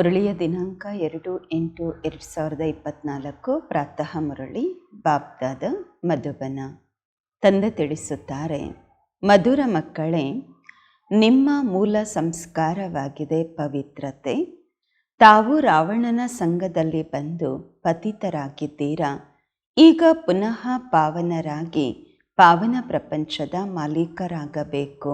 ಮುರಳಿಯ ದಿನಾಂಕ ಎರಡು ಎಂಟು ಎರಡು ಸಾವಿರದ ಇಪ್ಪತ್ನಾಲ್ಕು ಪ್ರಾತಃ ಮುರಳಿ ಬಾಬ್ದಾದ ಮಧುಬನ. ತಂದೆ ತಿಳಿಸುತ್ತಾರೆ, ಮಧುರ ಮಕ್ಕಳೇ, ನಿಮ್ಮ ಮೂಲ ಸಂಸ್ಕಾರವಾಗಿದೆ ಪವಿತ್ರತೆ. ತಾವು ರಾವಣನ ಸಂಘದಲ್ಲಿ ಬಂದು ಪತಿತರಾಗಿದ್ದೀರಾ? ಈಗ ಪುನಃ ಪಾವನರಾಗಿ, ಪಾವನ ಪ್ರಪಂಚದ ಮಾಲೀಕರಾಗಬೇಕು.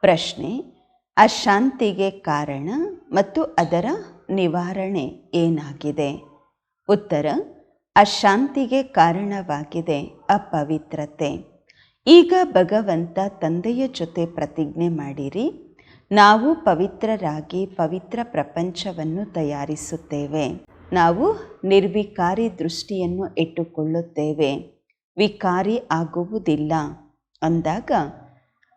ಪ್ರಶ್ನೆ ಅಶಾಂತಿಗೆ ಕಾರಣ ಮತ್ತು ಅದರ ನಿವಾರಣೆ ಏನಾಗಿದೆ? ಉತ್ತರ, ಅಶಾಂತಿಗೆ ಕಾರಣವಾಗಿದೆ ಅಪವಿತ್ರತೆ. ಈಗ ಭಗವಂತ ತಂದೆಯ ಜೊತೆ ಪ್ರತಿಜ್ಞೆ ಮಾಡಿರಿ. ನಾವು ಪವಿತ್ರರಾಗಿ ಪವಿತ್ರ ಪ್ರಪಂಚವನ್ನು ತಯಾರಿಸುತ್ತೇವೆ. ನಾವು ನಿರ್ವಿಕಾರಿ ದೃಷ್ಟಿಯನ್ನು ಇಟ್ಟುಕೊಳ್ಳುತ್ತೇವೆ. ವಿಕಾರಿ ಆಗುವುದಿಲ್ಲ. ಅಂದಾಗ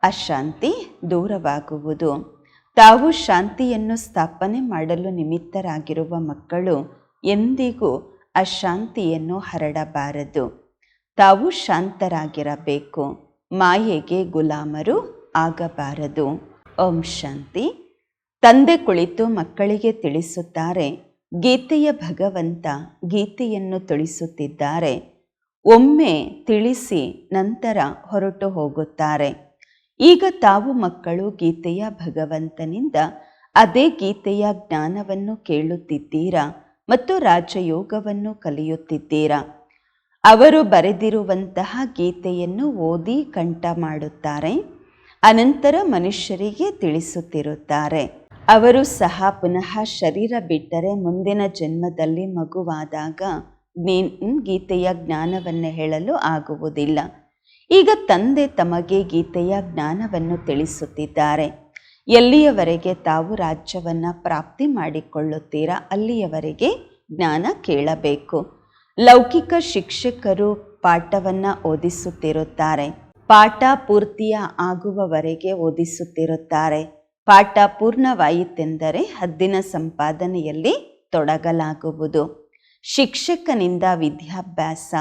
ಅಶಾಂತಿ ದೂರವಾಗುವುದು. ತಾವು ಶಾಂತಿಯನ್ನು ಸ್ಥಾಪನೆ ಮಾಡಲು ನಿಮಿತ್ತರಾಗಿರುವ ಮಕ್ಕಳು ಎಂದಿಗೂ ಅಶಾಂತಿಯನ್ನು ಹರಡಬಾರದು. ತಾವು ಶಾಂತರಾಗಿರಬೇಕು. ಮಾಯೆಗೆ ಗುಲಾಮರು ಆಗಬಾರದು. ಓಂ ಶಾಂತಿ. ತಂದೆ ಕುಳಿತು ಮಕ್ಕಳಿಗೆ ತಿಳಿಸುತ್ತಾರೆ, ಗೀತೆಯ ಭಗವಂತ ಗೀತೆಯನ್ನು ತಿಳಿಸುತ್ತಿದ್ದಾರೆ. ಒಮ್ಮೆ ತಿಳಿಸಿ ನಂತರ ಹೊರಟು ಹೋಗುತ್ತಾರೆ. ಈಗ ತಾವು ಮಕ್ಕಳು ಗೀತೆಯ ಭಗವಂತನಿಂದ ಅದೇ ಗೀತೆಯ ಜ್ಞಾನವನ್ನು ಕೇಳುತ್ತಿದ್ದೀರಾ ಮತ್ತು ರಾಜಯೋಗವನ್ನು ಕಲಿಯುತ್ತಿದ್ದೀರಾ? ಅವರು ಬರೆದಿರುವಂತಹ ಗೀತೆಯನ್ನು ಓದಿ ಕಂಠ ಮಾಡುತ್ತಾರೆ, ಅನಂತರ ಮನುಷ್ಯರಿಗೆ ತಿಳಿಸುತ್ತಿರುತ್ತಾರೆ. ಅವರು ಸಹ ಪುನಃ ಶರೀರ ಬಿಟ್ಟರೆ ಮುಂದಿನ ಜನ್ಮದಲ್ಲಿ ಮಗುವಾದಾಗ ಗೀತೆಯ ಜ್ಞಾನವನ್ನು ಹೇಳಲು ಆಗುವುದಿಲ್ಲ. ಈಗ ತಂದೆ ತಮಗೆ ಗೀತೆಯ ಜ್ಞಾನವನ್ನು ತಿಳಿಸುತ್ತಿದ್ದಾರೆ. ಎಲ್ಲಿಯವರೆಗೆ ತಾವು ರಾಜ್ಯವನ್ನು ಪ್ರಾಪ್ತಿ ಮಾಡಿಕೊಳ್ಳುತ್ತೀರಾ, ಅಲ್ಲಿಯವರೆಗೆ ಜ್ಞಾನ ಕೇಳಬೇಕು. ಲೌಕಿಕ ಶಿಕ್ಷಕರು ಪಾಠವನ್ನು ಓದಿಸುತ್ತಿರುತ್ತಾರೆ. ಪಾಠ ಪೂರ್ತಿಯ ಆಗುವವರೆಗೆ ಓದಿಸುತ್ತಿರುತ್ತಾರೆ. ಪಾಠ ಪೂರ್ಣವಾಯಿತೆಂದರೆ ಹದ್ದಿನ ಸಂಪಾದನೆಯಲ್ಲಿ ತೊಡಗಲಾಗುವುದು. ಶಿಕ್ಷಕನಿಂದ ವಿದ್ಯಾಭ್ಯಾಸ,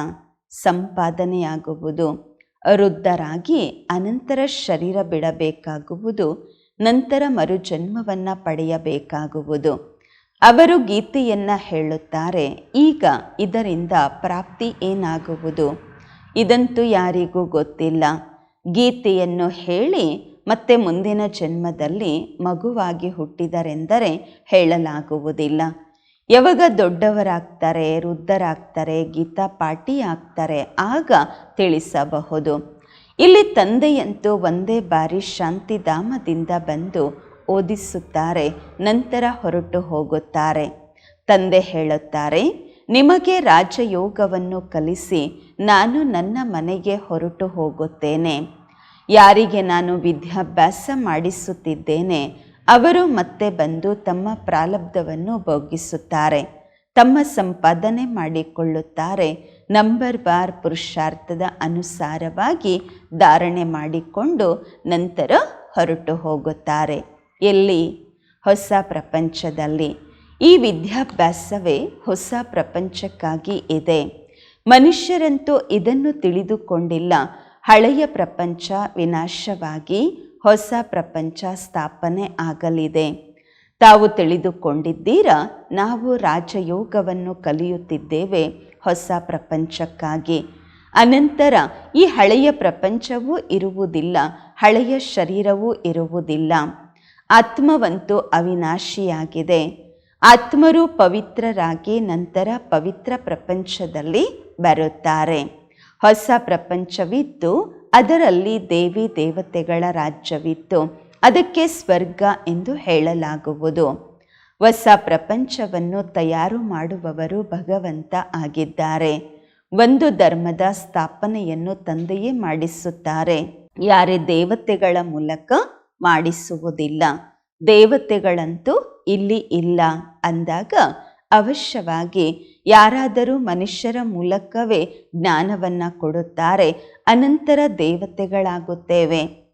ಸಂಪಾದನೆಯಾಗುವುದು. ವೃದ್ಧರಾಗಿ ಅನಂತರ ಶರೀರ ಬಿಡಬೇಕಾಗುವುದು, ನಂತರ ಮರುಜನ್ಮವನ್ನು ಪಡೆಯಬೇಕಾಗುವುದು. ಅವರು ಗೀತೆಯನ್ನು ಹೇಳುತ್ತಾರೆ, ಈಗ ಇದರಿಂದ ಪ್ರಾಪ್ತಿ ಏನಾಗುವುದು? ಇದಂತೂ ಯಾರಿಗೂ ಗೊತ್ತಿಲ್ಲ. ಗೀತೆಯನ್ನು ಹೇಳಿ ಮತ್ತೆ ಮುಂದಿನ ಜನ್ಮದಲ್ಲಿ ಮಗುವಾಗಿ ಹುಟ್ಟಿದರೆಂದರೆ ಹೇಳಲಾಗುವುದಿಲ್ಲ. ಯಾವಾಗ ದೊಡ್ಡವರಾಗ್ತಾರೆ, ವೃದ್ಧರಾಗ್ತಾರೆ, ಗೀತಾ ಪಾಠಿ ಆಗ್ತಾರೆ, ಆಗ ತಿಳಿಸಬಹುದು. ಇಲ್ಲಿ ತಂದೆಯಂತೂ ಒಂದೇ ಬಾರಿ ಶಾಂತಿಧಾಮದಿಂದ ಬಂದು ಓದಿಸುತ್ತಾರೆ, ನಂತರ ಹೊರಟು ಹೋಗುತ್ತಾರೆ. ತಂದೆ ಹೇಳುತ್ತಾರೆ, ನಿಮಗೆ ರಾಜಯೋಗವನ್ನು ಕಲಿಸಿ, ನಾನು ನನ್ನ ಮನೆಗೆ ಹೊರಟು ಹೋಗುತ್ತೇನೆ. ಯಾರಿಗೆ ನಾನು ವಿದ್ಯಾಭ್ಯಾಸ ಮಾಡಿಸುತ್ತಿದ್ದೇನೆ ಅವರು ಮತ್ತೆ ಬಂದು ತಮ್ಮ ಪ್ರಾಲಬ್ಧವನ್ನು ಭೋಗಿಸುತ್ತಾರೆ. ತಮ್ಮ ಸಂಪಾದನೆ ಮಾಡಿಕೊಳ್ಳುತ್ತಾರೆ. ನಂಬರ್ ಬಾರ್ ಪುರುಷಾರ್ಥದ ಅನುಸಾರವಾಗಿ ಧಾರಣೆ ಮಾಡಿಕೊಂಡು ನಂತರ ಹೊರಟು ಹೋಗುತ್ತಾರೆ. ಎಲ್ಲಿ? ಹೊಸ ಪ್ರಪಂಚದಲ್ಲಿ. ಈ ವಿದ್ಯಾಭ್ಯಾಸವೇ ಹೊಸ ಪ್ರಪಂಚಕ್ಕಾಗಿ ಇದೆ. ಮನುಷ್ಯರಂತೂ ಇದನ್ನು ತಿಳಿದುಕೊಂಡಿಲ್ಲ. ಹಳೆಯ ಪ್ರಪಂಚ ವಿನಾಶವಾಗಿ ಹೊಸ ಪ್ರಪಂಚ ಸ್ಥಾಪನೆ ಆಗಲಿದೆ. ತಾವು ತಿಳಿದುಕೊಂಡಿದ್ದೀರಾ, ನಾವು ರಾಜಯೋಗವನ್ನು ಕಲಿಯುತ್ತಿದ್ದೇವೆ ಹೊಸ ಪ್ರಪಂಚಕ್ಕಾಗಿ. ಅನಂತರ ಈ ಹಳೆಯ ಪ್ರಪಂಚವೂ ಇರುವುದಿಲ್ಲ, ಹಳೆಯ ಶರೀರವೂ ಇರುವುದಿಲ್ಲ. ಆತ್ಮವಂತೂ ಅವಿನಾಶಿಯಾಗಿದೆ. ಆತ್ಮರು ಪವಿತ್ರರಾಗಿ ನಂತರ ಪವಿತ್ರ ಪ್ರಪಂಚದಲ್ಲಿ ಬರುತ್ತಾರೆ. ಹೊಸ ಪ್ರಪಂಚವಿದ್ದು ಅದರಲ್ಲಿ ದೇವಿ ದೇವತೆಗಳ ರಾಜ್ಯವಿತ್ತು. ಅದಕ್ಕೆ ಸ್ವರ್ಗ ಎಂದು ಹೇಳಲಾಗುವುದು. ಹೊಸ ಪ್ರಪಂಚವನ್ನು ತಯಾರು ಮಾಡುವವರು ಭಗವಂತ ಆಗಿದ್ದಾರೆ. ಒಂದು ಧರ್ಮದ ಸ್ಥಾಪನೆಯನ್ನು ತಂದೆಯೇ ಮಾಡಿಸುತ್ತಾರೆ. ಯಾರೇ ದೇವತೆಗಳ ಮೂಲಕ ಮಾಡಿಸುವುದಿಲ್ಲ. ದೇವತೆಗಳಂತೂ ಇಲ್ಲಿ ಇಲ್ಲ ಅಂದಾಗ ಅವಶ್ಯವಾಗಿ ಯಾರಾದರೂ ಮನುಷ್ಯರ ಮೂಲಕವೇ ಜ್ಞಾನವನ್ನು ಕೊಡುತ್ತಾರೆ, ಅನಂತರ ದೇವತೆಗಳಾಗುತ್ತೇವೆ.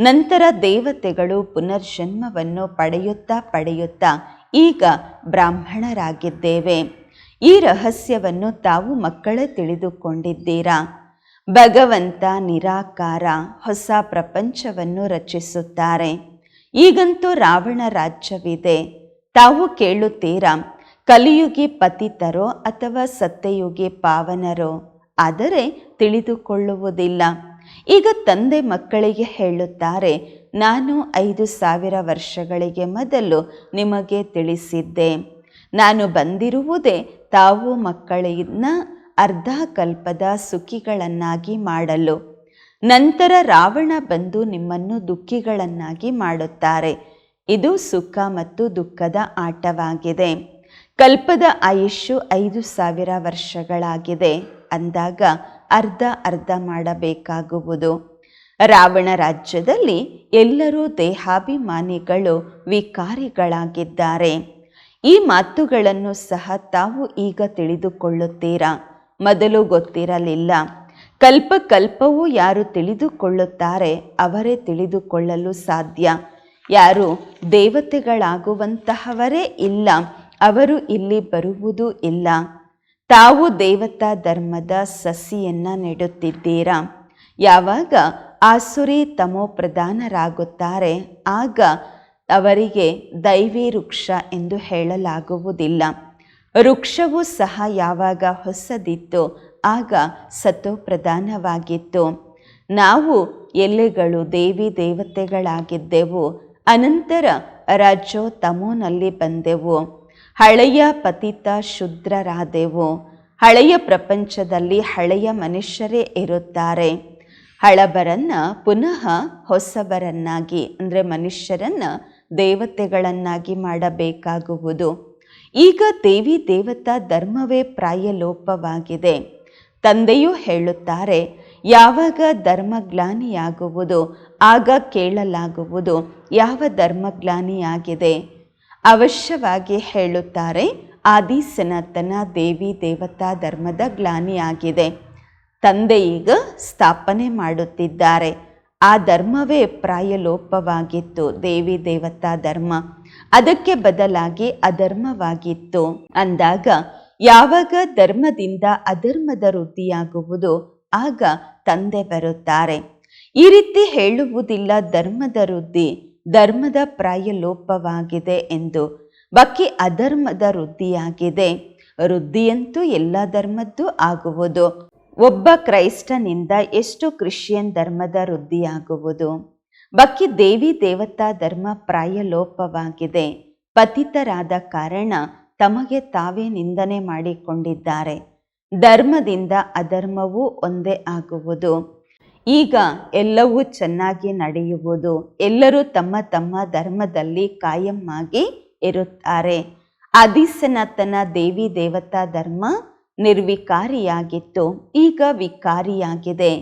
ನಂತರ ದೇವತೆಗಳು ಪುನರ್ಜನ್ಮವನ್ನು ಪಡೆಯುತ್ತಾ ಪಡೆಯುತ್ತಾ ಈಗ ಬ್ರಾಹ್ಮಣರಾಗಿದ್ದೇವೆ. ಈ ರಹಸ್ಯವನ್ನು ತಾವು ಮಕ್ಕಳೇ ತಿಳಿದುಕೊಂಡಿದ್ದೀರಾ? ಭಗವಂತ ನಿರಾಕಾರ ಹೊಸ ಪ್ರಪಂಚವನ್ನು ರಚಿಸುತ್ತಾರೆ. ಈಗಂತೂ ರಾವಣ ರಾಜ್ಯವಿದೆ. ತಾವು ಕೇಳುತ್ತೀರಾ ಕಲಿಯುಗಿ ಪತಿತರೋ ಅಥವಾ ಸತ್ಯಯುಗಿ ಪಾವನರೋ, ಆದರೆ ತಿಳಿದುಕೊಳ್ಳುವುದಿಲ್ಲ. ಈಗ ತಂದೆ ಮಕ್ಕಳಿಗೆ ಹೇಳುತ್ತಾರೆ, ನಾನು ಐದು ಸಾವಿರ ವರ್ಷಗಳಿಗೆ ಮೊದಲು ನಿಮಗೆ ತಿಳಿಸಿದ್ದೆ. ನಾನು ಬಂದಿರುವುದೇ ತಾವು ಮಕ್ಕಳನ್ನ ಅರ್ಧ ಕಲ್ಪದ ಸುಖಿಗಳನ್ನಾಗಿ ಮಾಡಲು. ನಂತರ ರಾವಣ ಬಂದು ನಿಮ್ಮನ್ನು ದುಃಖಿಗಳನ್ನಾಗಿ ಮಾಡುತ್ತಾರೆ. ಇದು ಸುಖ ಮತ್ತು ದುಃಖದ ಆಟವಾಗಿದೆ. ಕಲ್ಪದ ಆಯುಷ್ಯು ಐದು ಸಾವಿರ ವರ್ಷಗಳಾಗಿದೆ. ಅಂದಾಗ ಅರ್ಧ ಅರ್ಧ ಮಾಡಬೇಕಾಗುವುದು. ರಾವಣ ರಾಜ್ಯದಲ್ಲಿ ಎಲ್ಲರೂ ದೇಹಾಭಿಮಾನಿಗಳು, ವಿಕಾರಿಗಳಾಗಿದ್ದಾರೆ. ಈ ಮಾತುಗಳನ್ನು ಸಹ ತಾವು ಈಗ ತಿಳಿದುಕೊಳ್ಳುತ್ತೀರಾ? ಮೊದಲು ಗೊತ್ತಿರಲಿಲ್ಲ. ಕಲ್ಪ ಕಲ್ಪವು ಯಾರು ತಿಳಿದುಕೊಳ್ಳುತ್ತಾರೆ ಅವರೇ ತಿಳಿದುಕೊಳ್ಳಲು ಸಾಧ್ಯ. ಯಾರು ದೇವತೆಗಳಾಗುವಂತಹವರೇ ಇಲ್ಲ. ಅವರು ಇಲ್ಲಿ ಬರುವುದು ಇಲ್ಲ. ತಾವು ದೇವತಾ ಧರ್ಮದ ಸಸಿಯನ್ನ ನೆಡುತ್ತಿದ್ದೀರಾ? ಯಾವಾಗ ಆಸುರಿ ತಮೋ ಪ್ರಧಾನರಾಗುತ್ತಾರೆ, ಆಗ ಅವರಿಗೆ ದೈವಿ ವೃಕ್ಷ ಎಂದು ಹೇಳಲಾಗುವುದಿಲ್ಲ. ವೃಕ್ಷವೂ ಸಹ ಯಾವಾಗ ಹೊಸದಿತ್ತು, ಆಗ ಸತೋ ಪ್ರಧಾನವಾಗಿತ್ತು ನಾವು ಎಲೆಗಳು ದೇವಿ ದೇವತೆಗಳಾಗಿದ್ದೆವು, ಅನಂತರ ರಾಜೋ ತಮೋನಲ್ಲಿ ಬಂದೆವು. ಹಳೆಯ ಪತಿತ ಶುದ್ರರಾದೆವು. ಹಳೆಯ ಪ್ರಪಂಚದಲ್ಲಿ ಹಳೆಯ ಮನುಷ್ಯರೇ ಇರುತ್ತಾರೆ. ಹಳಬರನ್ನು ಪುನಃ ಹೊಸಬರನ್ನಾಗಿ, ಅಂದರೆ ಮನುಷ್ಯರನ್ನು ದೇವತೆಗಳನ್ನಾಗಿ ಮಾಡಬೇಕಾಗುವುದು. ಈಗ ದೇವಿ ದೇವತಾ ಧರ್ಮವೇ ಪ್ರಾಯಲೋಪವಾಗಿದೆ. ತಂದೆಯೂ ಹೇಳುತ್ತಾರೆ, ಯಾವಾಗ ಧರ್ಮಗ್ಲಾನಿಯಾಗುವುದು, ಆಗ ಕೇಳಲಾಗುವುದು, ಯಾವ ಧರ್ಮಗ್ಲಾನಿಯಾಗಿದೆ? ಅವಶ್ಯವಾಗಿ ಹೇಳುತ್ತಾರೆ ಆದಿ ಸನಾತನ ದೇವಿ ದೇವತಾ ಧರ್ಮದ ಗ್ಲಾನಿಯಾಗಿದೆ. ತಂದೆ ಈಗ ಸ್ಥಾಪನೆ ಮಾಡುತ್ತಿದ್ದಾರೆ. ಆ ಧರ್ಮವೇ ಪ್ರಾಯಲೋಪವಾಗಿತ್ತು, ದೇವಿ ದೇವತಾ ಧರ್ಮ. ಅದಕ್ಕೆ ಬದಲಾಗಿ ಅಧರ್ಮವಾಗಿತ್ತು. ಅಂದಾಗ, ಯಾವಾಗ ಧರ್ಮದಿಂದ ಅಧರ್ಮದ ವೃದ್ಧಿಯಾಗುವುದು, ಆಗ ತಂದೆ ಬರುತ್ತಾರೆ. ಈ ರೀತಿ ಹೇಳುವುದಿಲ್ಲ ಧರ್ಮದ ವೃದ್ಧಿ. ಧರ್ಮದ ಪ್ರಾಯಲೋಪವಾಗಿದೆ ಎಂದು. ಬಾಕಿ ಅಧರ್ಮದ ವೃದ್ಧಿಯಾಗಿದೆ. ವೃದ್ಧಿಯಂತೂ ಎಲ್ಲ ಧರ್ಮದ್ದು ಆಗುವುದು. ಒಬ್ಬ ಕ್ರೈಸ್ತನಿಂದ ಎಷ್ಟು ಕ್ರಿಶ್ಚಿಯನ್ ಧರ್ಮದ ವೃದ್ಧಿಯಾಗುವುದು? ಬಾಕಿ ದೇವಿ ದೇವತಾ ಧರ್ಮ ಪ್ರಾಯಲೋಪವಾಗಿದೆ. ಪತಿತರಾದ ಕಾರಣ ತಮಗೆ ತಾವೇ ನಿಂದನೆ ಮಾಡಿಕೊಂಡಿದ್ದಾರೆ. ಧರ್ಮದಿಂದ ಅಧರ್ಮವೂ ಒಂದೇ ಆಗುವುದು. ಈಗ ಎಲ್ಲವೂ ಚೆನ್ನಾಗಿ ನಡೆಯುವುದು. ಎಲ್ಲರೂ ತಮ್ಮ ತಮ್ಮ ಧರ್ಮದಲ್ಲಿ ಕಾಯಮ್ಮಾಗಿ ಇರುತ್ತಾರೆ. ಆದಿಸನಾತನ ದೇವಿ ದೇವತಾ ಧರ್ಮ ನಿರ್ವಿಕಾರಿಯಾಗಿತ್ತು. ಈಗ ವಿಕಾರಿಯಾಗಿದೆ.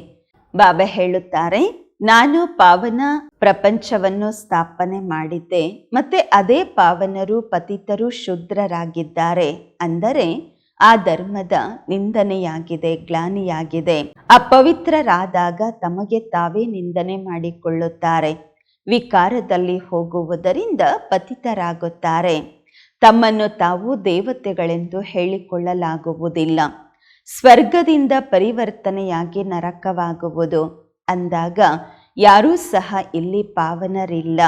ಬಾಬಾ ಹೇಳುತ್ತಾರೆ, ನಾನು ಪಾವನ ಪ್ರಪಂಚವನ್ನು ಸ್ಥಾಪನೆ ಮಾಡಿದ್ದೆ. ಮತ್ತೆ ಅದೇ ಪಾವನರು ಪತಿತರು ಶುದ್ರರಾಗಿದ್ದಾರೆ. ಅಂದರೆ ಆ ಧರ್ಮದ ನಿಂದನೆಯಾಗಿದೆ, ಗ್ಲಾನಿಯಾಗಿದೆ. ಅಪವಿತ್ರರಾದಾಗ ತಮಗೆ ತಾವೇ ನಿಂದನೆ ಮಾಡಿಕೊಳ್ಳುತ್ತಾರೆ. ವಿಕಾರದಲ್ಲಿ ಹೋಗುವುದರಿಂದ ಪತಿತರಾಗುತ್ತಾರೆ. ತಮ್ಮನ್ನು ತಾವು ದೇವತೆಗಳೆಂದು ಹೇಳಿಕೊಳ್ಳಲಾಗುವುದಿಲ್ಲ. ಸ್ವರ್ಗದಿಂದ ಪರಿವರ್ತನೆಯಾಗಿ ನರಕವಾಗುವುದು. ಅಂದಾಗ ಯಾರೂ ಸಹ ಇಲ್ಲಿ ಪಾವನರಿಲ್ಲ.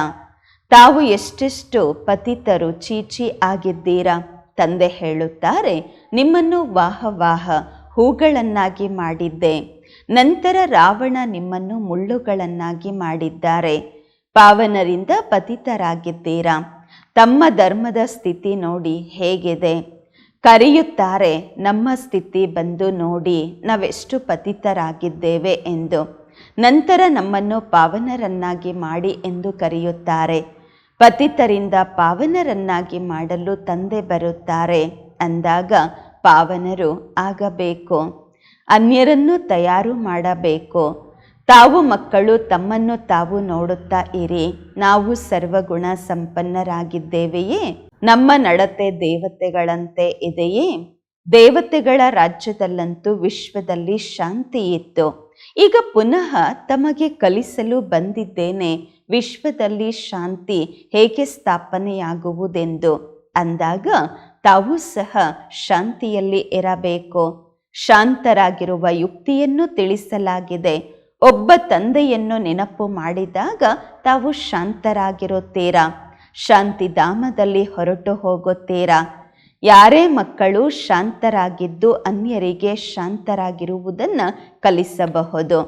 ತಾವು ಎಷ್ಟೆಷ್ಟು ಪತಿತರು, ಚೀಚಿ ಆಗಿದ್ದೀರಾ? ತಂದೆ ಹೇಳುತ್ತಾರೆ, ನಿಮ್ಮನ್ನು ವಾಹ ವಾಹ ಹೂಗಳನ್ನಾಗಿ ಮಾಡಿದ್ದೆ. ನಂತರ ರಾವಣ ನಿಮ್ಮನ್ನು ಮುಳ್ಳುಗಳನ್ನಾಗಿ ಮಾಡಿದ್ದಾರೆ. ಪಾವನರಿಂದ ಪತಿತರಾಗಿದ್ದೀರಾ? ತಮ್ಮ ಧರ್ಮದ ಸ್ಥಿತಿ ನೋಡಿ ಹೇಗಿದೆ. ಕರೆಯುತ್ತಾರೆ, ನಮ್ಮ ಸ್ಥಿತಿ ಬಂದು ನೋಡಿ ನಾವೆಷ್ಟು ಪತಿತರಾಗಿದ್ದೇವೆ ಎಂದು. ನಂತರ ನಮ್ಮನ್ನು ಪಾವನರನ್ನಾಗಿ ಮಾಡಿ ಎಂದು ಕರೆಯುತ್ತಾರೆ. ಪತಿತರಿಂದ ಪಾವನರನ್ನಾಗಿ ಮಾಡಲು ತಂದೆ ಬರುತ್ತಾರೆ ಅಂದಾಗ ಪಾವನರು ಆಗಬೇಕು. ಅನ್ಯರನ್ನು ತಯಾರು ಮಾಡಬೇಕು. ತಾವು ಮಕ್ಕಳು ತಮ್ಮನ್ನು ತಾವು ನೋಡುತ್ತಾ ಇರಿ. ನಾವು ಸರ್ವಗುಣ ಸಂಪನ್ನರಾಗಿದ್ದೇವೆಯೇ? ನಮ್ಮ ನಡತೆ ದೇವತೆಗಳಂತೆ ಇದೆಯೇ? ದೇವತೆಗಳ ರಾಜ್ಯದಲ್ಲಂತೂ ವಿಶ್ವದಲ್ಲಿ ಶಾಂತಿ ಇತ್ತು ಈಗ ಪುನಃ ತಮಗೆ ಕಲಿಸಲು ಬಂದಿದ್ದೇನೆ. ವಿಶ್ವದಲ್ಲಿ ಶಾಂತಿ ಹೇಗೆ ಸ್ಥಾಪನೆಯಾಗುವುದೆಂದು ಅಂದಾಗ ತಾವು ಸಹ ಶಾಂತಿಯಲ್ಲಿ ಇರಬೇಕು. ಶಾಂತರಾಗಿರುವ ಯುಕ್ತಿಯನ್ನು ತಿಳಿಸಲಾಗಿದೆ. ಒಬ್ಬ ತಂದೆಯನ್ನು ನೆನಪು ಮಾಡಿದಾಗ ತಾವು ಶಾಂತರಾಗಿರುತ್ತೀರಾ? ಶಾಂತಿಧಾಮದಲ್ಲಿ ಹೊರಟು ಹೋಗುತ್ತೀರಾ? ಯಾರೇ ಮಕ್ಕಳು ಶಾಂತರಾಗಿದ್ದು ಅನ್ಯರಿಗೆ ಶಾಂತರಾಗಿರುವುದನ್ನು ಕಲಿಸಬಹುದು.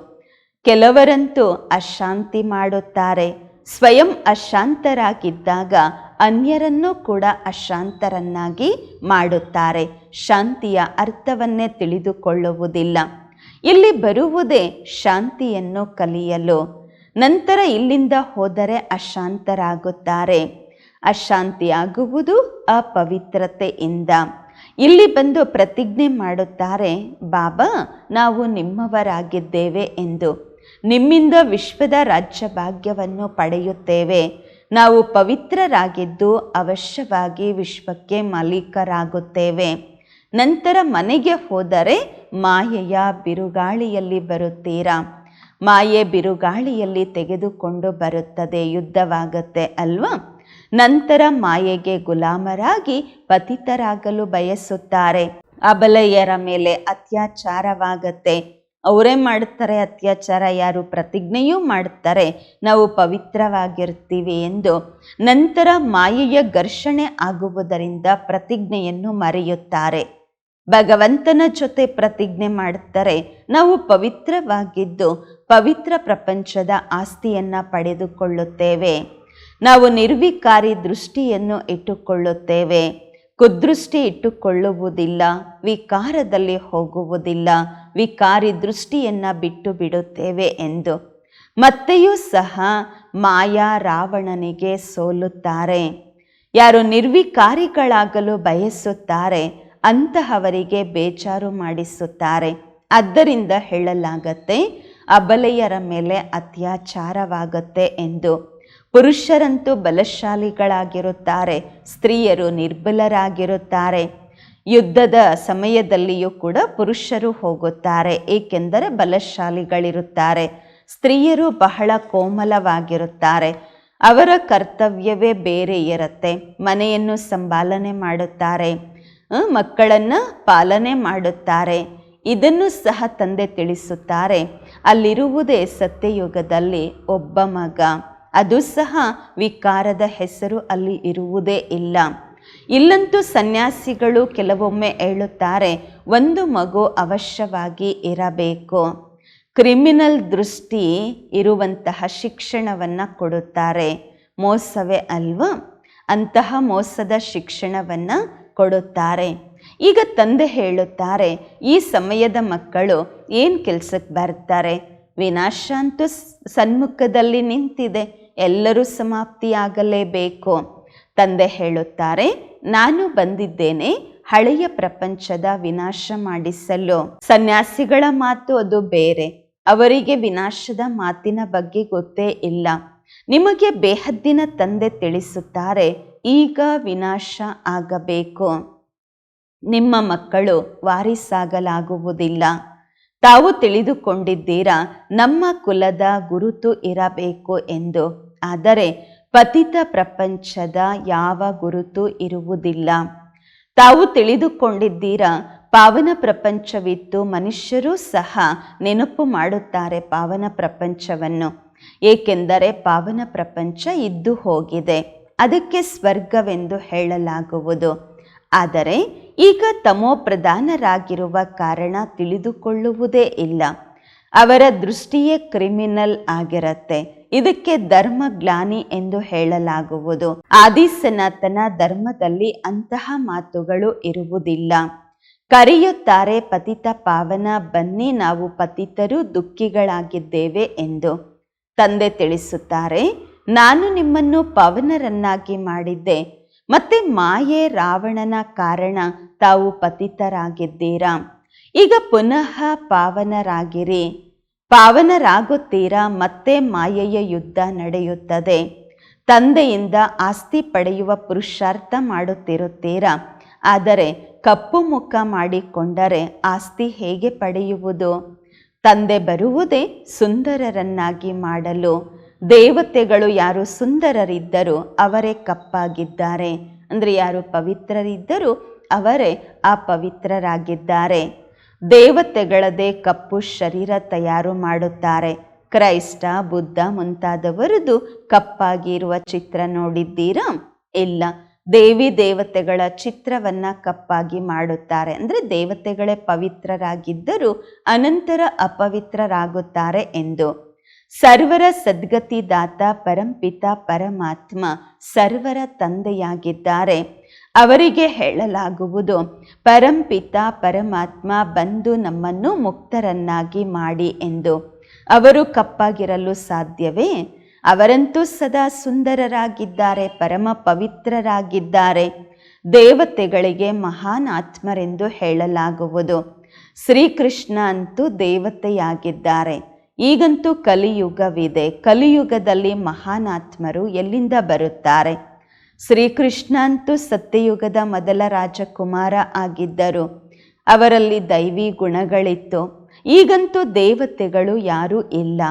ಕೆಲವರಂತೂ ಅಶಾಂತಿ ಮಾಡುತ್ತಾರೆ. ಸ್ವಯಂ ಅಶಾಂತರಾಗಿದ್ದಾಗ ಅನ್ಯರನ್ನೂ ಕೂಡ ಅಶಾಂತರನ್ನಾಗಿ ಮಾಡುತ್ತಾರೆ. ಶಾಂತಿಯ ಅರ್ಥವನ್ನೇ ತಿಳಿದುಕೊಳ್ಳುವುದಿಲ್ಲ. ಇಲ್ಲಿ ಬರುವುದೇ ಶಾಂತಿಯನ್ನು ಕಲಿಯಲು. ನಂತರ ಇಲ್ಲಿಂದ ಹೋದರೆ ಅಶಾಂತರಾಗುತ್ತಾರೆ. ಅಶಾಂತಿಯಾಗುವುದು ಅಪವಿತ್ರತೆಯಿಂದ. ಇಲ್ಲಿ ಬಂದು ಪ್ರತಿಜ್ಞೆ ಮಾಡುತ್ತಾರೆ, ಬಾಬಾ, ನಾವು ನಿಮ್ಮವರಾಗಿದ್ದೇವೆ ಎಂದು. ನಿಮ್ಮಿಂದ ವಿಶ್ವದ ರಾಜ್ಯ ಭಾಗ್ಯವನ್ನು ಪಡೆಯುತ್ತೇವೆ. ನಾವು ಪವಿತ್ರರಾಗಿದ್ದು ಅವಶ್ಯವಾಗಿ ವಿಶ್ವಕ್ಕೆ ಮಾಲೀಕರಾಗುತ್ತೇವೆ. ನಂತರ ಮನೆಗೆ ಹೋದರೆ ಮಾಯೆಯ ಬಿರುಗಾಳಿಯಲ್ಲಿ ಬರುತ್ತೀರಾ? ಮಾಯೆ ಬಿರುಗಾಳಿಯಲ್ಲಿ ತೆಗೆದುಕೊಂಡು ಬರುತ್ತದೆ, ಯುದ್ಧವಾಗುತ್ತೆ ಅಲ್ವಾ? ನಂತರ ಮಾಯೆಗೆ ಗುಲಾಮರಾಗಿ ಪತಿತರಾಗಲು ಬಯಸುತ್ತಾರೆ. ಅಬಲೆಯರ ಮೇಲೆ ಅತ್ಯಾಚಾರವಾಗತ್ತೆ. ಅವರೇ ಮಾಡುತ್ತಾರೆ, ಅತ್ಯಾಚಾರ ಯಾರು ಪ್ರತಿಜ್ಞೆಯೂ ಮಾಡುತ್ತಾರೆ, ನಾವು ಪವಿತ್ರವಾಗಿರ್ತೀವಿ ಎಂದು. ನಂತರ ಮಾಯೆಯ ಘರ್ಷಣೆ ಆಗುವುದರಿಂದ ಪ್ರತಿಜ್ಞೆಯನ್ನು ಮರೆಯುತ್ತಾರೆ. ಭಗವಂತನ ಜೊತೆ ಪ್ರತಿಜ್ಞೆ ಮಾಡುತ್ತಾರೆ, ನಾವು ಪವಿತ್ರವಾಗಿದ್ದು ಪವಿತ್ರ ಪ್ರಪಂಚದ ಆಸ್ತಿಯನ್ನು ಪಡೆದುಕೊಳ್ಳುತ್ತೇವೆ. ನಾವು ನಿರ್ವಿಕಾರಿ ದೃಷ್ಟಿಯನ್ನು ಇಟ್ಟುಕೊಳ್ಳುತ್ತೇವೆ. ಕುದೃಷ್ಟಿ ಇಟ್ಟುಕೊಳ್ಳುವುದಿಲ್ಲ, ವಿಕಾರದಲ್ಲಿ ಹೋಗುವುದಿಲ್ಲ, ವಿಕಾರಿ ದೃಷ್ಟಿಯನ್ನು ಬಿಟ್ಟು ಬಿಡುತ್ತೇವೆ ಎಂದು. ಮತ್ತೆಯೂ ಸಹ ಮಾಯಾ ರಾವಣನಿಗೆ ಸೋಲುತ್ತಾರೆ. ಯಾರು ನಿರ್ವಿಕಾರಿಗಳಾಗಲು ಬಯಸುತ್ತಾರೆ, ಅಂತಹವರಿಗೆ ಬೇಜಾರು ಮಾಡಿಸುತ್ತಾರೆ. ಆದ್ದರಿಂದ ಹೇಳಲಾಗತ್ತೆ, ಅಬಲೆಯರ ಮೇಲೆ ಅತ್ಯಾಚಾರವಾಗತ್ತೆ ಎಂದು. ಪುರುಷರಂತೂ ಬಲಶಾಲಿಗಳಾಗಿರುತ್ತಾರೆ, ಸ್ತ್ರೀಯರು ನಿರ್ಬಲರಾಗಿರುತ್ತಾರೆ. ಯುದ್ಧದ ಸಮಯದಲ್ಲಿಯೂ ಕೂಡ ಪುರುಷರು ಹೋಗುತ್ತಾರೆ, ಏಕೆಂದರೆ ಬಲಶಾಲಿಗಳಿರುತ್ತಾರೆ. ಸ್ತ್ರೀಯರು ಬಹಳ ಕೋಮಲವಾಗಿರುತ್ತಾರೆ, ಅವರ ಕರ್ತವ್ಯವೇ ಬೇರೆ ಇರುತ್ತೆ, ಮನೆಯನ್ನು ಸಂಭಾಲನೆ ಮಾಡುತ್ತಾರೆ ಮಕ್ಕಳನ್ನು ಪಾಲನೆ ಮಾಡುತ್ತಾರೆ. ಇದನ್ನು ಸಹ ತಂದೆ ತಿಳಿಸುತ್ತಾರೆ. ಅಲ್ಲಿರುವುದೇ ಸತ್ಯಯುಗದಲ್ಲಿ ಒಬ್ಬ ಮಗ. ಅದು ಸಹ ವಿಕಾರದ ಹೆಸರು ಅಲ್ಲಿ ಇರುವುದೇ ಇಲ್ಲ. ಇಲ್ಲಂತೂ ಸನ್ಯಾಸಿಗಳು ಕೆಲವೊಮ್ಮೆ ಹೇಳುತ್ತಾರೆ, ಒಂದು ಮಗು ಅವಶ್ಯವಾಗಿ ಇರಬೇಕು. ಕ್ರಿಮಿನಲ್ ದೃಷ್ಟಿ ಇರುವಂತಹ ಶಿಕ್ಷಣವನ್ನು ಕೊಡುತ್ತಾರೆ. ಮೋಸವೇ ಅಲ್ವಾ? ಅಂತಹ ಮೋಸದ ಶಿಕ್ಷಣವನ್ನು ಕೊಡುತ್ತಾರೆ. ಈಗ ತಂದೆ ಹೇಳುತ್ತಾರೆ, ಈ ಸಮಯದ ಮಕ್ಕಳು ಏನು ಕೆಲಸಕ್ಕೆ ಬರ್ತಾರೆ? ವಿನಾಶ ಅಂತೂ ಸನ್ಮುಖದಲ್ಲಿ ನಿಂತಿದೆ. ಎಲ್ಲರೂ ಸಮಾಪ್ತಿಯಾಗಲೇಬೇಕು. ತಂದೆ ಹೇಳುತ್ತಾರೆ, ನಾನು ಬಂದಿದ್ದೇನೆ, ಹಳೆಯ ಪ್ರಪಂಚದ ವಿನಾಶ ಮಾಡಿಸಲು. ಸನ್ಯಾಸಿಗಳ ಮಾತು ಅದು ಬೇರೆ. ಅವರಿಗೆ ವಿನಾಶದ ಮಾತಿನ ಬಗ್ಗೆ ಗೊತ್ತೇ ಇಲ್ಲ. ನಿಮಗೆ ಬೇಹದ್ದಿನ ತಂದೆ ತಿಳಿಸುತ್ತಾರೆ, ಈಗ ವಿನಾಶ ಆಗಬೇಕು. ನಿಮ್ಮ ಮಕ್ಕಳು ವಾರಿಸಾಗಲಾಗುವುದಿಲ್ಲ. ತಾವು ತಿಳಿದುಕೊಂಡಿದ್ದೀರಾ, ನಮ್ಮ ಕುಲದ ಗುರುತು ಇರಬೇಕು ಎಂದು. ಆದರೆ ಪತಿತ ಪ್ರಪಂಚದ ಯಾವ ಗುರುತು ಇರುವುದಿಲ್ಲ. ತಾವು ತಿಳಿದುಕೊಂಡಿದ್ದೀರಾ, ಪಾವನ ಪ್ರಪಂಚವಿತ್ತು ಮನುಷ್ಯರೂ ಸಹ ನೆನಪು ಮಾಡುತ್ತಾರೆ ಪಾವನ ಪ್ರಪಂಚವನ್ನು. ಏಕೆಂದರೆ ಪಾವನ ಪ್ರಪಂಚ ಇದ್ದು ಹೋಗಿದೆ. ಅದಕ್ಕೆ ಸ್ವರ್ಗವೆಂದು ಹೇಳಲಾಗುವುದು. ಆದರೆ ಈಗ ತಮೋ ಪ್ರಧಾನರಾಗಿರುವ ಕಾರಣ ತಿಳಿದುಕೊಳ್ಳುವುದೇ ಇಲ್ಲ. ಅವರ ದೃಷ್ಟಿಯೇ ಕ್ರಿಮಿನಲ್ ಆಗಿರತ್ತೆ. ಇದಕ್ಕೆ ಧರ್ಮ ಗ್ಲಾನಿ ಎಂದು ಹೇಳಲಾಗುವುದು. ಆದಿ ಸನಾತನ ಧರ್ಮದಲ್ಲಿ ಅಂತಹ ಮಾತುಗಳು ಇರುವುದಿಲ್ಲ. ಕರೆಯುತ್ತಾರೆ ಪತಿತ ಪಾವನ, ಬನ್ನಿ ನಾವು ಪತಿತರು ದುಃಖಿಗಳಾಗಿದ್ದೇವೆ ಎಂದು. ತಂದೆ ತಿಳಿಸುತ್ತಾರೆ, ನಾನು ನಿಮ್ಮನ್ನು ಪವನರನ್ನಾಗಿ ಮಾಡಿದ್ದೆ. ಮತ್ತೆ ಮಾಯೆ ರಾವಣನ ಕಾರಣ ತಾವು ಪತಿತರಾಗಿದ್ದೀರಾ? ಈಗ ಪುನಃ ಪಾವನರಾಗಿರಿ. ಪಾವನರಾಗುತ್ತೀರಾ? ಮತ್ತೆ ಮಾಯೆಯ ಯುದ್ಧ ನಡೆಯುತ್ತದೆ. ತಂದೆಯಿಂದ ಆಸ್ತಿ ಪಡೆಯುವ ಪುರುಷಾರ್ಥ ಮಾಡುತ್ತಿರುತ್ತೀರಾ? ಆದರೆ ಕಪ್ಪು ಮುಖ ಮಾಡಿಕೊಂಡರೆ ಆಸ್ತಿ ಹೇಗೆ ಪಡೆಯುವುದು? ತಂದೆ ಬರುವುದೇ ಸುಂದರರನ್ನಾಗಿ ಮಾಡಲು. ದೇವತೆಗಳು ಯಾರು ಸುಂದರರಿದ್ದರೂ ಅವರೇ ಕಪ್ಪಾಗಿದ್ದಾರೆ. ಅಂದರೆ ಯಾರು ಪವಿತ್ರರಿದ್ದರೂ ಅವರೇ ಅಪವಿತ್ರರಾಗಿದ್ದಾರೆ. ದೇವತೆಗಳದೇ ಕಪ್ಪು ಶರೀರ ತಯಾರು ಮಾಡುತ್ತಾರೆ. ಕ್ರೈಸ್ತ, ಬುದ್ಧ ಮುಂತಾದವರದು ಕಪ್ಪಾಗಿರುವ ಚಿತ್ರ ನೋಡಿದ್ದೀರಾ? ಇಲ್ಲ. ದೇವಿ ದೇವತೆಗಳ ಚಿತ್ರವನ್ನ ಕಪ್ಪಾಗಿ ಮಾಡುತ್ತಾರೆ. ಅಂದರೆ ದೇವತೆಗಳೇ ಪವಿತ್ರರಾಗಿದ್ದರೂ ಅನಂತರ ಅಪವಿತ್ರರಾಗುತ್ತಾರೆ ಎಂದು. ಸರ್ವರ ಸದ್ಗತಿದಾತ, ಪರಂಪಿತ, ಪರಮಾತ್ಮ, ಸರ್ವರ ತಂದೆಯಾಗಿದ್ದಾರೆ. ಅವರಿಗೆ ಹೇಳಲಾಗುವುದು, ಪರಂಪಿತ ಪರಮಾತ್ಮ ಬಂದು ನಮ್ಮನ್ನು ಮುಕ್ತರನ್ನಾಗಿ ಮಾಡಿ ಎಂದು. ಅವರು ಕಪ್ಪಾಗಿರಲು ಸಾಧ್ಯವೇ? ಅವರಂತೂ ಸದಾ ಸುಂದರರಾಗಿದ್ದಾರೆ, ಪರಮ ಪವಿತ್ರರಾಗಿದ್ದಾರೆ. ದೇವತೆಗಳಿಗೆ ಮಹಾನ್ ಆತ್ಮರೆಂದು ಹೇಳಲಾಗುವುದು. ಶ್ರೀಕೃಷ್ಣ ಅಂತೂ ದೇವತೆಯಾಗಿದ್ದಾರೆ. ಈಗಂತೂ ಕಲಿಯುಗವಿದೆ. ಕಲಿಯುಗದಲ್ಲಿ ಮಹಾನ್ ಆತ್ಮರು ಎಲ್ಲಿಂದ ಬರುತ್ತಾರೆ? ಶ್ರೀಕೃಷ್ಣ ಅಂತೂ ಸತ್ಯಯುಗದ ಮೊದಲ ರಾಜಕುಮಾರ ಆಗಿದ್ದರು. ಅವರಲ್ಲಿ ದೈವಿ ಗುಣಗಳಿತ್ತು. ಈಗಂತೂ ದೇವತೆಗಳು ಯಾರೂ ಇಲ್ಲ.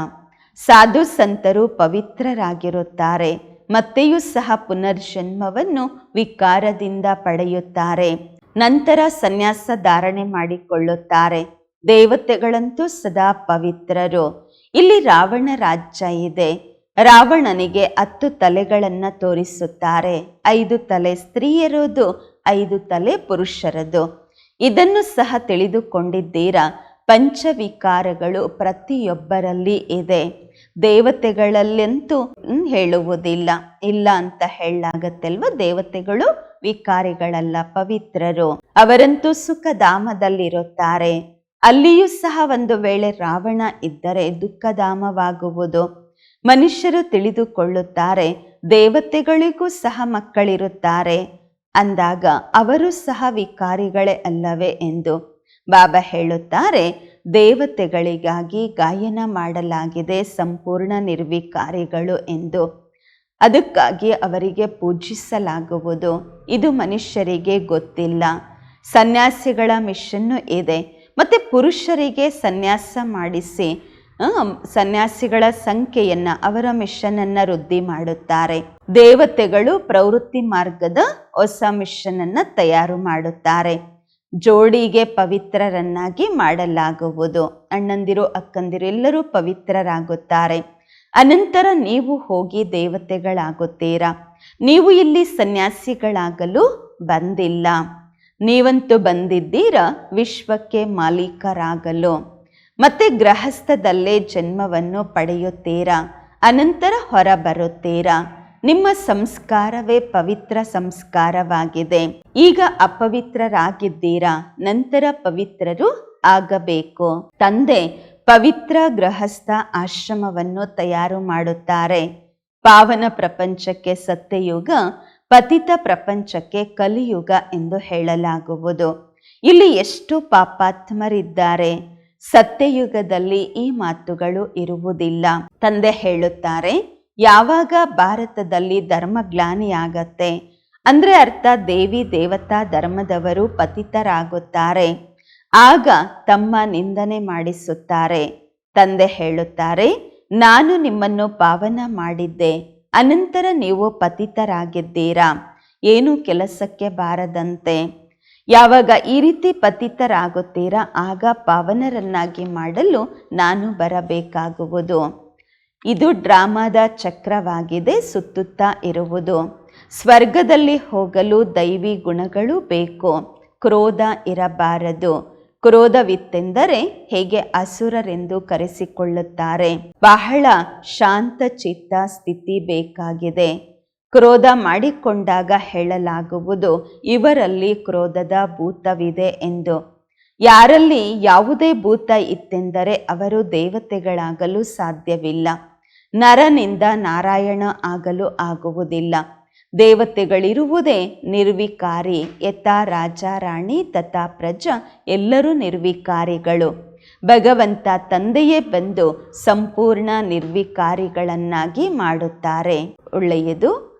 ಸಾಧು ಸಂತರು ಪವಿತ್ರರಾಗಿರುತ್ತಾರೆ. ಮತ್ತೆಯೂ ಸಹ ಪುನರ್ಜನ್ಮವನ್ನು ವಿಕಾರದಿಂದ ಪಡೆಯುತ್ತಾರೆ. ನಂತರ ಸನ್ಯಾಸ ಧಾರಣೆ ಮಾಡಿಕೊಳ್ಳುತ್ತಾರೆ. ದೇವತೆಗಳಂತೂ ಸದಾ ಪವಿತ್ರರು. ಇಲ್ಲಿ ರಾವಣ ರಾಜ್ಯ ಇದೆ. ರಾವಣನಿಗೆ ಹತ್ತು ತಲೆಗಳನ್ನ ತೋರಿಸುತ್ತಾರೆ. ಐದು ತಲೆ ಸ್ತ್ರೀಯರದು, ಐದು ತಲೆ ಪುರುಷರದು. ಇದನ್ನು ಸಹ ತಿಳಿದುಕೊಂಡಿದ್ದೀರಾ? ಪಂಚವಿಕಾರಗಳು ಪ್ರತಿಯೊಬ್ಬರಲ್ಲಿ ಇದೆ. ದೇವತೆಗಳಲ್ಲಂತೂ ಹೇಳುವುದಿಲ್ಲ. ಇಲ್ಲ ಅಂತ ಹೇಳಲಾಗತ್ತಲ್ವ ದೇವತೆಗಳು? ವಿಕಾರಿಗಳಲ್ಲ, ಪವಿತ್ರರು. ಅವರಂತೂ ಸುಖಧಾಮದಲ್ಲಿರುತ್ತಾರೆ. ಅಲ್ಲಿಯೂ ಸಹ ಒಂದು ವೇಳೆ ರಾವಣ ಇದ್ದರೆ ದುಃಖಧಾಮವಾಗುವುದು. ಮನುಷ್ಯರು ತಿಳಿದುಕೊಳ್ಳುತ್ತಾರೆ, ದೇವತೆಗಳಿಗೂ ಸಹ ಮಕ್ಕಳಿರುತ್ತಾರೆ. ಅಂದಾಗ ಅವರು ಸಹ ವಿಕಾರಿಗಳೇ ಅಲ್ಲವೇ ಎಂದು ಬಾಬಾ ಹೇಳುತ್ತಾರೆ, ದೇವತೆಗಳಿಗಾಗಿ ಗಾಯನ ಮಾಡಲಾಗಿದೆ ಸಂಪೂರ್ಣ ನಿರ್ವಿಕಾರಿಗಳು ಎಂದು. ಅದಕ್ಕಾಗಿ ಅವರಿಗೆ ಪೂಜಿಸಲಾಗುವುದು. ಇದು ಮನುಷ್ಯರಿಗೆ ಗೊತ್ತಿಲ್ಲ. ಸನ್ಯಾಸಿಗಳ ಮಿಷನ್ನು ಇದೆ. ಮತ್ತು ಪುರುಷರಿಗೆ ಸನ್ಯಾಸ ಮಾಡಿಸಿ. ಸನ್ಯಾಸಿಗಳ ಸಂಖ್ಯೆಯನ್ನ ಅವರ ಮಿಷನನ್ನ ವೃದ್ಧಿ ಮಾಡುತ್ತಾರೆ. ದೇವತೆಗಳು ಪ್ರವೃತ್ತಿ ಮಾರ್ಗದ ಹೊಸ ಮಿಷನ್ ಅನ್ನ ತಯಾರು ಮಾಡುತ್ತಾರೆ. ಜೋಡಿಗೆ ಪವಿತ್ರರನ್ನಾಗಿ ಮಾಡಲಾಗುವುದು. ಅಣ್ಣಂದಿರು, ಅಕ್ಕಂದಿರು ಎಲ್ಲರೂ ಪವಿತ್ರರಾಗುತ್ತಾರೆ. ಅನಂತರ ನೀವು ಹೋಗಿ ದೇವತೆಗಳಾಗುತ್ತೀರಾ? ನೀವು ಇಲ್ಲಿ ಸನ್ಯಾಸಿಗಳಾಗಲು ಬಂದಿಲ್ಲ. ನೀವಂತೂ ಬಂದಿದ್ದೀರಾ? ವಿಶ್ವಕ್ಕೆ ಮಾಲೀಕರಾಗಲು. ಮತ್ತೆ ಗೃಹಸ್ಥದಲ್ಲೇ ಜನ್ಮವನ್ನು ಪಡೆಯುತ್ತೀರಾ? ಅನಂತರ ಹೊರ ಬರುತ್ತೀರಾ ನಿಮ್ಮ ಸಂಸ್ಕಾರವೇ ಪವಿತ್ರ ಸಂಸ್ಕಾರವಾಗಿದೆ. ಈಗ ಅಪವಿತ್ರರಾಗಿದ್ದೀರಾ? ನಂತರ ಪವಿತ್ರರು ಆಗಬೇಕು. ತಂದೆ, ಪವಿತ್ರ ಗೃಹಸ್ಥ ಆಶ್ರಮವನ್ನು ತಯಾರು ಮಾಡುತ್ತಾರೆ. ಪಾವನ ಪ್ರಪಂಚಕ್ಕೆ ಸತ್ಯಯುಗ, ಪತಿತ ಪ್ರಪಂಚಕ್ಕೆ ಕಲಿಯುಗ ಎಂದು ಹೇಳಲಾಗುವುದು. ಇಲ್ಲಿ ಎಷ್ಟು ಪಾಪಾತ್ಮರಿದ್ದಾರೆ? ಸತ್ಯಯುಗದಲ್ಲಿ ಈ ಮಾತುಗಳು ಇರುವುದಿಲ್ಲ. ತಂದೆ ಹೇಳುತ್ತಾರೆ, ಯಾವಾಗ ಭಾರತದಲ್ಲಿ ಧರ್ಮಗ್ಲಾನಿಯಾಗತ್ತೆ? ಅಂದ್ರೆ ಅರ್ಥ, ದೇವಿ ದೇವತಾ ಧರ್ಮದವರು ಪತಿತರಾಗುತ್ತಾರೆ. ಆಗ ತಮ್ಮ ನಿಂದನೆ ಮಾಡಿಸುತ್ತಾರೆ. ತಂದೆ ಹೇಳುತ್ತಾರೆ, ನಾನು ನಿಮ್ಮನ್ನು ಪಾವನ ಮಾಡಿದ್ದೆ, ಅನಂತರ ನೀವು ಪತಿತರಾಗಿದ್ದೀರಾ? ಏನು ಕೆಲಸಕ್ಕೆ ಬಾರದಂತೆ? ಯಾವಾಗ ಈ ರೀತಿ ಪತಿತರಾಗುತ್ತೀರಾ, ಆಗ ಪಾವನರನ್ನಾಗಿ ಮಾಡಲು ನಾನು ಬರಬೇಕಾಗುವುದು. ಇದು ಡ್ರಾಮಾದ ಚಕ್ರವಾಗಿದೆ, ಸುತ್ತುತ್ತಾ ಇರುವುದು. ಸ್ವರ್ಗದಲ್ಲಿ ಹೋಗಲು ದೈವಿ ಗುಣಗಳು ಬೇಕು, ಕ್ರೋಧ ಇರಬಾರದು. ಕ್ರೋಧವಿತ್ತೆಂದರೆ ಹೇಗೆ ಅಸುರರೆಂದು ಕರೆಸಿಕೊಳ್ಳುತ್ತಾರೆ? ಬಹಳ ಶಾಂತ ಚಿತ್ತ ಸ್ಥಿತಿ ಬೇಕಾಗಿದೆ. ಕ್ರೋಧ ಮಾಡಿಕೊಂಡಾಗ ಹೇಳಲಾಗುವುದು, ಇವರಲ್ಲಿ ಕ್ರೋಧದ ಭೂತವಿದೆ ಎಂದು. ಯಾರಲ್ಲಿ ಯಾವುದೇ ಭೂತ ಇತ್ತೆಂದರೆ ಅವರು ದೇವತೆಗಳಾಗಲು ಸಾಧ್ಯವಿಲ್ಲ. ನರನಿಂದ ನಾರಾಯಣ ಆಗಲು ಆಗುವುದಿಲ್ಲ. ದೇವತೆಗಳಿರುವುದೇ ನಿರ್ವಿಕಾರಿ, ಯಥಾ ರಾಜ, ರಾಣಿ, ತಥಾ ಪ್ರಜ, ಎಲ್ಲರೂ ನಿರ್ವಿಕಾರಿಗಳು. ಭಗವಂತ ತಂದೆಯೇ ಬಂದು ಸಂಪೂರ್ಣ ನಿರ್ವಿಕಾರಿಗಳನ್ನಾಗಿ ಮಾಡುತ್ತಾರೆ. ಒಳ್ಳೆಯದು.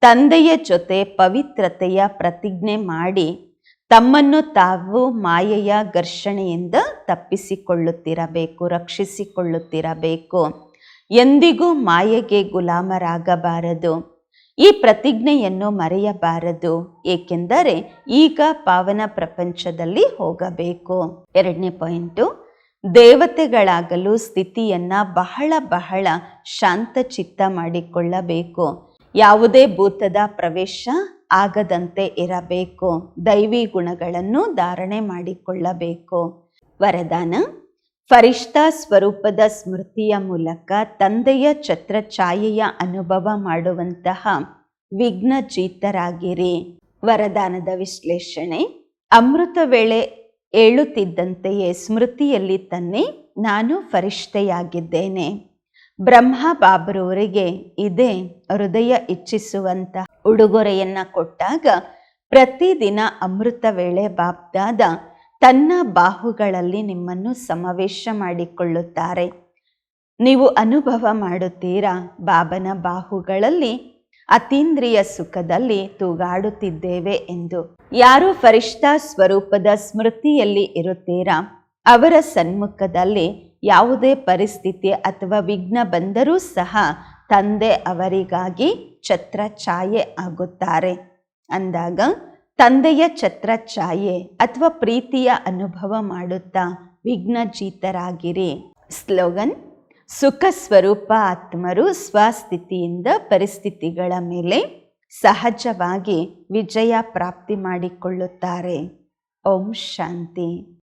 ತಂದೆಯ ಜೊತೆ ಪವಿತ್ರತೆಯ ಪ್ರತಿಜ್ಞೆ ಮಾಡಿ ತಮ್ಮನ್ನು ತಾವು ಮಾಯೆಯ ಘರ್ಷಣೆಯಿಂದ ತಪ್ಪಿಸಿಕೊಳ್ಳುತ್ತಿರಬೇಕು, ರಕ್ಷಿಸಿಕೊಳ್ಳುತ್ತಿರಬೇಕು. ಎಂದಿಗೂ ಮಾಯೆಗೆ ಗುಲಾಮರಾಗಬಾರದು. ಈ ಪ್ರತಿಜ್ಞೆಯನ್ನು ಮರೆಯಬಾರದು, ಏಕೆಂದರೆ ಈಗ ಪಾವನ ಪ್ರಪಂಚದಲ್ಲಿ ಹೋಗಬೇಕು. ಎರಡನೇ ಪಾಯಿಂಟು, ದೇವತೆಗಳಾಗಲು ಸ್ಥಿತಿಯನ್ನು ಬಹಳ ಬಹಳ ಶಾಂತಚಿತ್ತ ಮಾಡಿಕೊಳ್ಳಬೇಕು. ಯಾವುದೇ ಭೂತದ ಪ್ರವೇಶ ಆಗದಂತೆ ಇರಬೇಕು. ದೈವಿ ಗುಣಗಳನ್ನು ಧಾರಣೆ ಮಾಡಿಕೊಳ್ಳಬೇಕು. ವರದಾನ, ಫರಿಷ್ಠಾ ಸ್ವರೂಪದ ಸ್ಮೃತಿಯ ಮೂಲಕ ತಂದೆಯ ಛತ್ರಛಾಯೆಯ ಅನುಭವ ಮಾಡುವಂತಹ ವಿಘ್ನಜೀತರಾಗಿರಿ. ವರದಾನದ ವಿಶ್ಲೇಷಣೆ, ಅಮೃತ ವೇಳೆ ಏಳುತ್ತಿದ್ದಂತೆಯೇ ಸ್ಮೃತಿಯಲ್ಲಿ ತನ್ನೆ ನಾನು ಫರಿಷ್ಠೆಯಾಗಿದ್ದೇನೆ. ಬ್ರಹ್ಮ ಬಾಬ್ರವರಿಗೆ ಇದೇ ಹೃದಯ ಇಚ್ಛಿಸುವಂತ ಉಡುಗೊರೆಯನ್ನ ಕೊಟ್ಟಾಗ ಪ್ರತಿದಿನ ಅಮೃತ ವೇಳೆ ಬಾಬ್ದಾದ ತನ್ನ ಬಾಹುಗಳಲ್ಲಿ ನಿಮ್ಮನ್ನು ಸಮಾವೇಶ ಮಾಡಿಕೊಳ್ಳುತ್ತಾರೆ. ನೀವು ಅನುಭವ ಮಾಡುತ್ತೀರಾ? ಬಾಬನ ಬಾಹುಗಳಲ್ಲಿ ಅತೀಂದ್ರಿಯ ಸುಖದಲ್ಲಿ ತೂಗಾಡುತ್ತಿದ್ದೇವೆ ಎಂದು. ಯಾರು ಫರಿಷ್ಠಾ ಸ್ವರೂಪದ ಸ್ಮೃತಿಯಲ್ಲಿ ಇರುತ್ತೀರಾ? ಅವರ ಸನ್ಮುಖದಲ್ಲಿ ಯಾವುದೇ ಪರಿಸ್ಥಿತಿ ಅಥವಾ ವಿಘ್ನ ಬಂದರೂ ಸಹ ತಂದೆ ಅವರಿಗಾಗಿ ಛತ್ರ ಛಾಯೆ ಆಗುತ್ತಾರೆ. ಅಂದಾಗ ತಂದೆಯ ಛತ್ರ ಛಾಯೆ ಅಥವಾ ಪ್ರೀತಿಯ ಅನುಭವ ಮಾಡುತ್ತಾ ವಿಘ್ನಜೀತರಾಗಿರಿ. ಸ್ಲೋಗನ್, ಸುಖ ಸ್ವರೂಪ ಆತ್ಮರು ಸ್ವಸ್ಥಿತಿಯಿಂದ ಪರಿಸ್ಥಿತಿಗಳ ಮೇಲೆ ಸಹಜವಾಗಿ ವಿಜಯ ಪ್ರಾಪ್ತಿ ಮಾಡಿಕೊಳ್ಳುತ್ತಾರೆ. ಓಂ ಶಾಂತಿ.